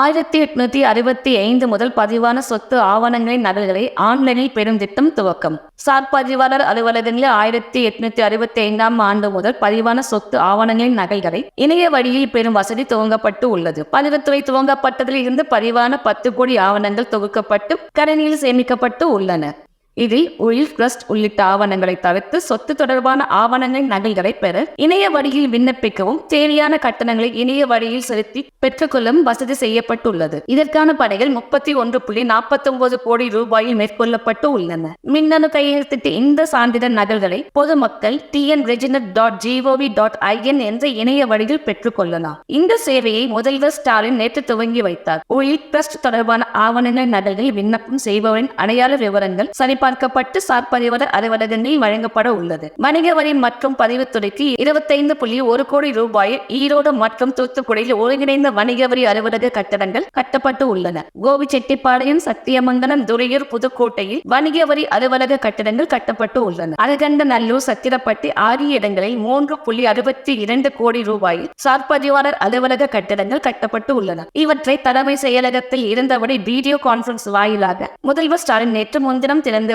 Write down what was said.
ஆயிரத்தி எட்நூத்தி அறுபத்தி ஐந்து முதல் பதிவான சொத்து ஆவணங்களின் நகல்களை ஆன்லைனில் பெறும் திட்டம் துவக்கம். சார் பதிவாளர் அலுவலகங்களில் ஆயிரத்தி எட்நூத்தி அறுபத்தி ஐந்தாம் ஆண்டு முதல் பதிவான சொத்து ஆவணங்களின் நகல்களை இணைய வழியில் பெறும் வசதி துவங்கப்பட்டு உள்ளது. பதிவுத்துறை துவங்கப்பட்டதில் இருந்து பதிவான பத்து கோடி ஆவணங்கள் தொகுக்கப்பட்டு கணினியில் சேமிக்கப்பட்டு உள்ளன. இதில் உயில் ட்ரஸ்ட் உள்ளிட்ட ஆவணங்களை தவிர்த்து சொத்து தொடர்பான ஆவணங்களின் நகல்களை பெற இணைய வழியில் விண்ணப்பிக்கவும் தேவையான கட்டணங்களை இணைய வழியில் செலுத்தி பெற்றுக்கொள்ளவும் வசதி செய்யப்பட்டுள்ளது. இதற்கான பணிகள் முப்பத்தி ஒன்று புள்ளி நாற்பத்தி ஒன்பது கோடி ரூபாயில் மேற்கொள்ளப்பட்டு உள்ளன. மின்னணு கையெழுத்திட்ட இந்த சான்றிதழ் நகல்களை பொதுமக்கள் TN reginet dot GOV dot IN என்ற இணைய வழியில் பெற்றுக்கொள்ளலாம். இந்த சேவையை முதல்வர் ஸ்டாலின் நேற்று துவங்கி வைத்தார். உயில் டிரஸ்ட் தொடர்பான ஆவணங்களின் நகல்கள் விண்ணப்பம் செய்பவரின் அடையாள விவரங்கள் சரிபார்க்கப்பட்டு சார் பதிவர அலுவலகங்களில் வழங்கப்பட உள்ளது. வணிக வரி மற்றும் பதிவுத்துறைக்கு இருபத்தைந்து புள்ளி ஒரு கோடி ரூபாயில் ஈரோடு மற்றும் தூத்துக்குடியில் ஒருங்கிணைந்த வணிக வரி அலுவலக கட்டடங்கள் கட்டப்பட்டு உள்ளன. கோபிச்செட்டிப்பாளையம் சத்தியமங்கலம் துறையூர் புதுக்கோட்டையில் வணிக வரி அலுவலக கட்டடங்கள் கட்டப்பட்டு உள்ளன. அருகண்ட நல்லூர் சத்திரப்பட்டி ஆகிய இடங்களில் மூன்று புள்ளி அறுபத்தி இரண்டு கோடி ரூபாயில் சார் பதிவாளர் அலுவலக கட்டடங்கள் கட்டப்பட்டு உள்ளன. இவற்றை தலைமை செயலகத்தில் இருந்தபடி வீடியோ கான்பரன்ஸ் வாயிலாக முதல்வர் ஸ்டாலின் நேற்று முன்தினம் திறந்து